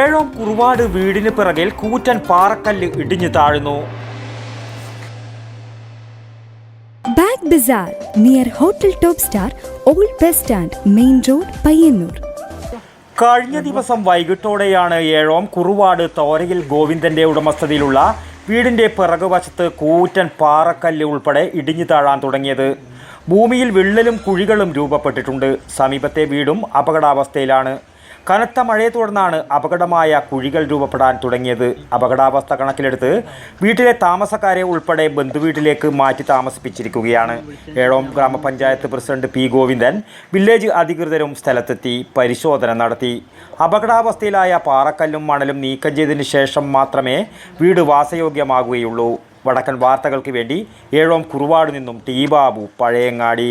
ഏഴോം കുറുവാട് വീടിന് പിറകിൽ കൂറ്റൻ പാറക്കല്ല് ഇടിഞ്ഞു താഴ്ന്നു bag bazaar near hotel top star old bus stand main road Payyanur കഴിഞ്ഞ ദിവസം വൈകിട്ടോടെയാണ് ഏഴോം കുറുവാട് തോരയിൽ ഗോവിന്ദന്റെ ഉടമസ്ഥതയിലുള്ള വീടിന്റെ പിറകുവശത്ത് കൂറ്റൻ പാറക്കല്ല് ഉൾപ്പെടെ ഇടിഞ്ഞു താഴാൻ തുടങ്ങിയത് ഭൂമിയിൽ വിള്ളലും കുഴികളും രൂപപ്പെട്ടിട്ടുണ്ട് സമീപത്തെ വീടും അപകടാവസ്ഥയിലാണ് കനത്ത മഴയെ തുടർന്നാണ് അപകടമായ കുഴികൾ രൂപപ്പെടാൻ തുടങ്ങിയത് അപകടാവസ്ഥ കണക്കിലെടുത്ത് വീട്ടിലെ താമസക്കാരെ ഉൾപ്പെടെ ബന്ധുവീട്ടിലേക്ക് മാറ്റി താമസിപ്പിച്ചിരിക്കുകയാണ് ഏഴോം ഗ്രാമപഞ്ചായത്ത് പ്രസിഡന്റ് പി ഗോവിന്ദൻ വില്ലേജ് അധികൃതരും സ്ഥലത്തെത്തി പരിശോധന നടത്തി അപകടാവസ്ഥയിലായ പാറക്കല്ലും മണലും നീക്കം ചെയ്തതിനു ശേഷം മാത്രമേ വീട് വാസയോഗ്യമാകുകയുള്ളൂ വടക്കൻ വാർത്തകൾക്ക് വേണ്ടി ഏഴോം കുറുവാട് നിന്നും ടി ബാബു പഴയങ്ങാടി